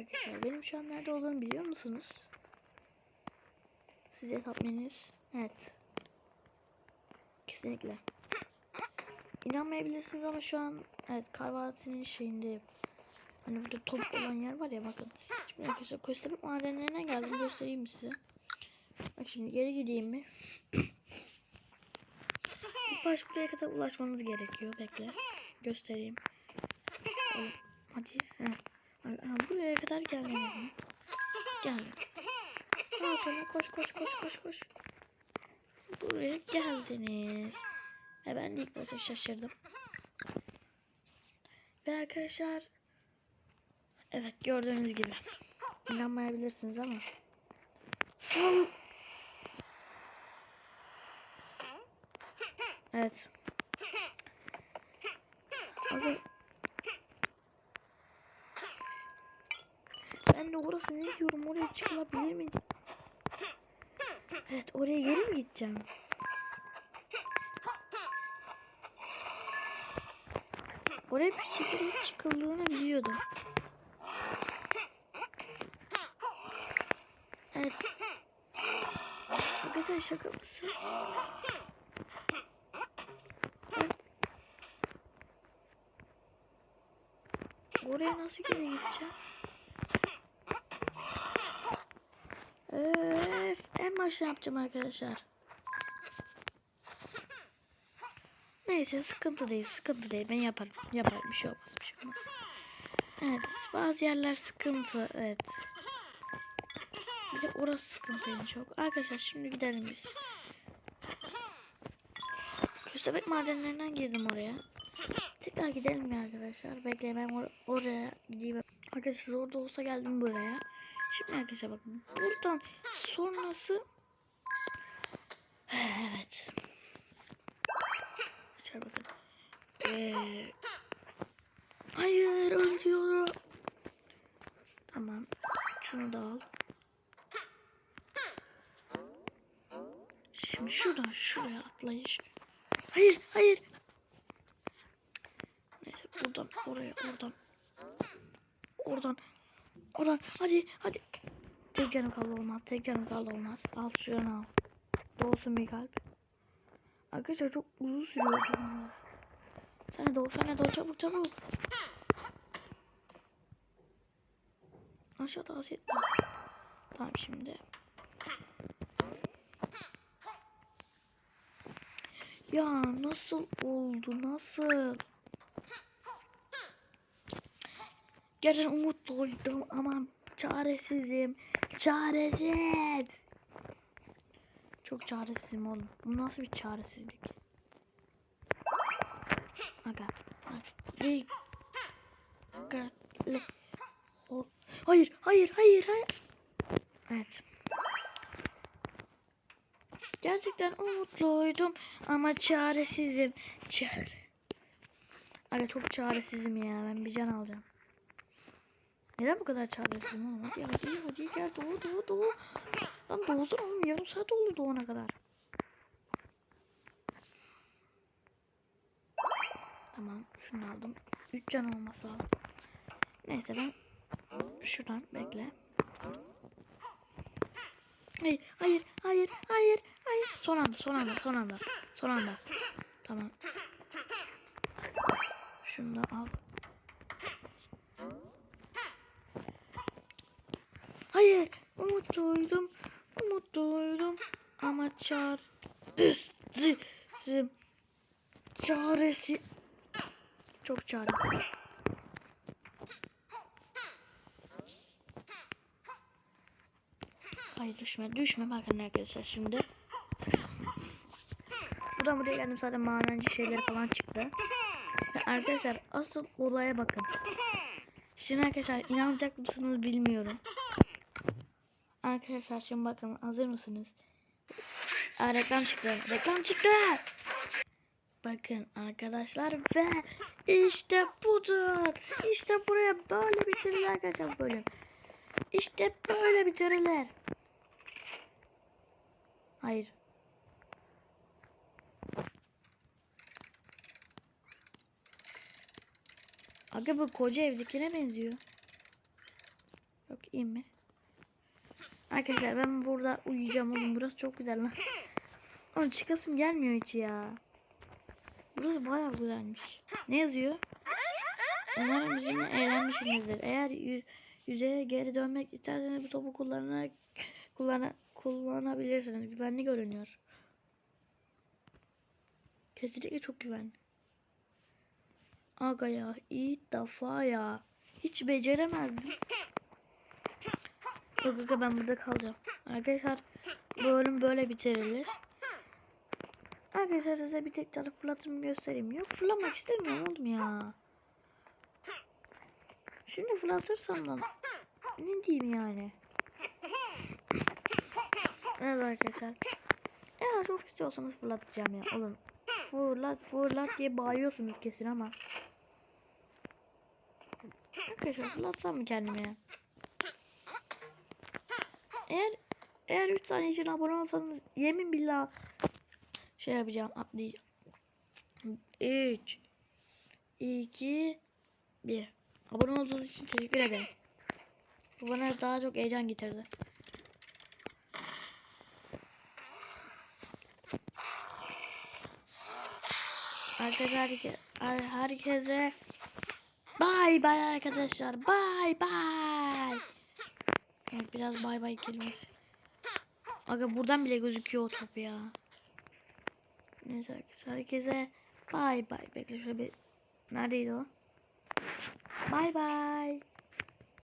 arkadaşlar benim şu an nerede olduğumu biliyor musunuz? Size tahmininiz. Evet. Kesinlikle. İnanmayabilirsiniz ama şu an evet Karvati'nin şeyindeyim. Hani burada top olan yer var ya bakın. Şimdi arkadaşlar köstebek madenlerine geldim göstereyim size. Bak şimdi geri gideyim mi? Baş buraya kadar ulaşmanız gerekiyor. Bekle. Göstereyim. Hadi. Heh. Buraya kadar gelmem Gel. Al sana koş koş koş koş koş. Buraya geldiniz. E ben de ilk başta şaşırdım. Ve arkadaşlar Evet gördüğünüz gibi. İnanmayabilirsiniz ama. Sal- Evet. Orası ne diyorum oraya çıkılabilir mi? Evet oraya geri mi gideceğim? Oraya bir şekilde çıkıldığını biliyordum. Evet. Arkadaşlar şaka mısın? Oraya nasıl geri gideceğim? Öf, en başta yapacağım arkadaşlar. Neyse sıkıntı değil, sıkıntı değil. Ben yaparım. Yaparım bir şey olmaz, bir şey olmaz. Evet, bazı yerler sıkıntı, evet. Bir de orası sıkıntıydı çok. Arkadaşlar şimdi gidelim biz. Köstebek madenlerinden girdim oraya. Tekrar gidelim ya arkadaşlar. Bekleyin or- oraya gideyim. Arkadaşlar orada olsa geldim buraya. Şimdi arkadaşlar bakın. Buradan sonrası Evet. Şöyle bakın. Ee, hayır ölüyorum. Tamam. Şunu da al. Şimdi şuradan şuraya atlayış. Hayır hayır. Neyse buradan oraya oradan. Oradan. Oradan hadi hadi. Tek yanım kaldı olmaz. Tek yanım kaldı olmaz. Al şunu al. Doğsun bir kalp. Arkadaşlar çok uzun sürüyor bunlar. De doğ, de doğ çabuk çabuk. Aşağıda asit. Tamam şimdi. Ya nasıl oldu nasıl? Gerçekten umutluydum ama çaresizim. Çaresiz. Çok çaresizim oğlum. Bu nasıl bir çaresizlik? Aga. Ol. Hayır, hayır, hayır, hayır. Evet. Gerçekten umutluydum ama çaresizim. Çare. Aga çok çaresizim ya. Ben bir can alacağım. Neden bu kadar çaresizim oğlum? Hadi hadi hadi gel doğu doğu doğu. Lan doğsun oğlum yarım saat oldu doğana kadar. Tamam şunu aldım. 3 can olması. Neyse ben şuradan bekle. Hayır hayır hayır hayır hayır. Son anda son anda son anda. Son anda. Tamam. Şunu da al. Hayır. Umutluydum. Umutluydum. Ama çaresizim. Çaresi. Çok çare. Hayır düşme düşme bakın arkadaşlar şimdi. Buradan buraya geldim zaten madenci şeyleri falan çıktı. Arkadaşlar asıl olaya bakın. Şimdi arkadaşlar inanacak mısınız bilmiyorum. Arkadaşlar şimdi bakın hazır mısınız? Aa, reklam çıktı. Reklam çıktı. Bakın arkadaşlar ve işte budur. İşte buraya böyle bitirilir arkadaşlar bölüm. İşte böyle bitirilir. Hayır. Aga bu koca evdekine benziyor. İyi mi? Arkadaşlar ben burada uyuyacağım oğlum. Burası çok güzel lan. Oğlum çıkasım gelmiyor hiç ya. Burası bayağı güzelmiş. Ne yazıyor? Umarım bizimle eğlenmişsinizdir. Eğer yü- yüzeye geri dönmek isterseniz bu topu kullana, kullana, kullanabilirsiniz. Güvenli görünüyor. Kesinlikle çok güvenli. Aga ya ilk defa ya. Hiç beceremezdim. Yok yok ben burada kalacağım. Arkadaşlar bu bölüm böyle bitirilir. Arkadaşlar size bir tek tane fırlatımı göstereyim. Yok fırlamak istemiyorum oğlum ya. Şimdi fırlatırsam da ne diyeyim yani. Evet arkadaşlar. Eğer çok istiyorsanız fırlatacağım ya. Oğlum fırlat fırlat diye bağırıyorsunuz kesin ama. Arkadaşlar fırlatsam mı kendime ya? Eğer eğer 3 saniye için abone olsanız yemin billah şey yapacağım atlayacağım. 3 2 1 Abone olduğunuz için teşekkür ederim. Bu bana daha çok heyecan getirdi. Arkadaşlar herke- her- herkese bay bay arkadaşlar. Bay bay. Evet, biraz bay bay kelimesi. Aga buradan bile gözüküyor o top ya. Neyse arkadaşlar herkese bay bay. Bekle şöyle bir neredeydi o? Bay bay.